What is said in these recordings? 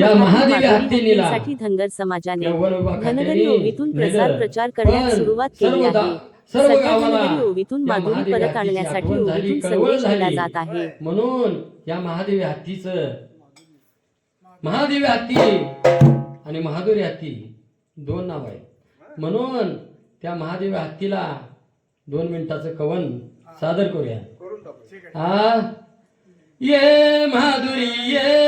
या महादेवी हत्तीनीला धनगर समाजाने धनगरी ओवीतून प्रसार. प्रचार करण्यास सुरुवात केली आहे. सध्या धनगरी ओवीतून माधुरी परत आणण्यासाठी ओवीतून संदेश दिला. जात आहे म्हणून या महादेवी हत्तीचं महादेवी हत्ती आणि महादेवी हत्ती दोन नाव आहेत. म्हणून त्या महादेवी हत्तीला दोन मिनिटाचं कवन सादर करूया. हा ये माधुरी ये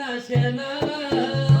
Nashana.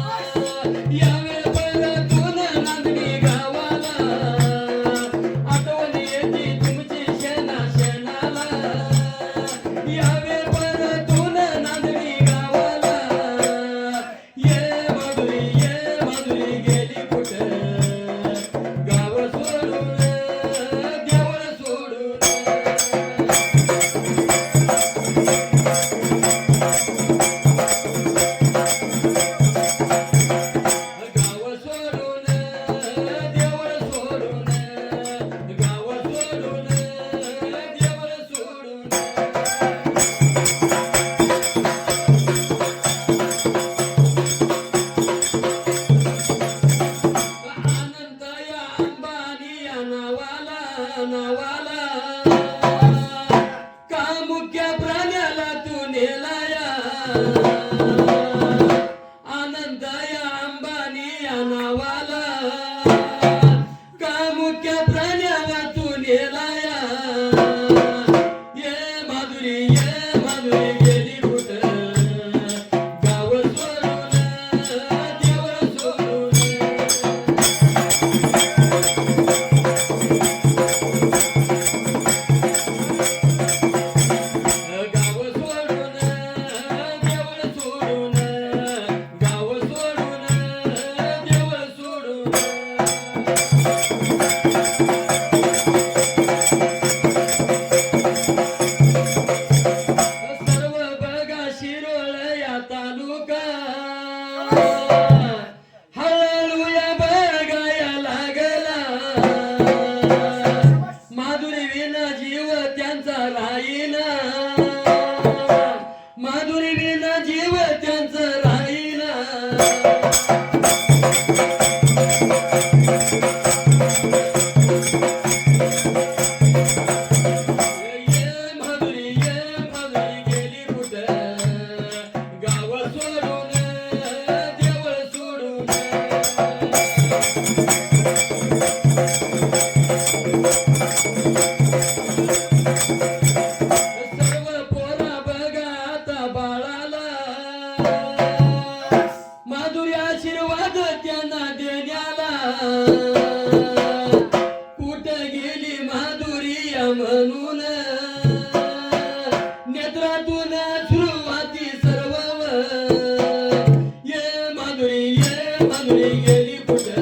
कामुक्या प्राण्याला तू नेलाया कुठं गेली माधुरी या म्हणून? नेत्रातून सुरुवाती सर्व ये माधुरी ये माधुरी गेली कुठं?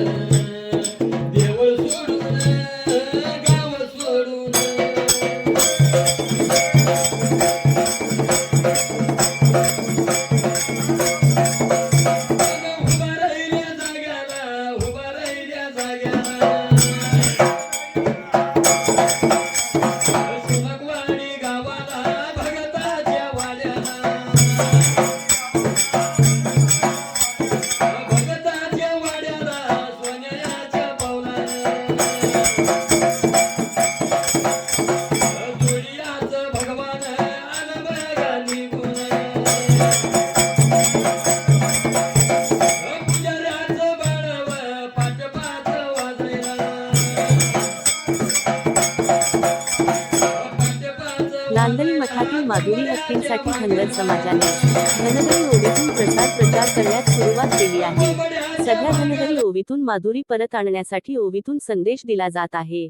माधुरी हत्तींसाठी धनगर समाजाने धनगरी ओवीतून प्रसार प्रचार करण्यास सुरुवात केली आहे. सध्या धनगरी ओवीतून माधुरी परत आणण्यासाठी ओवीतून संदेश दिला जात आहे.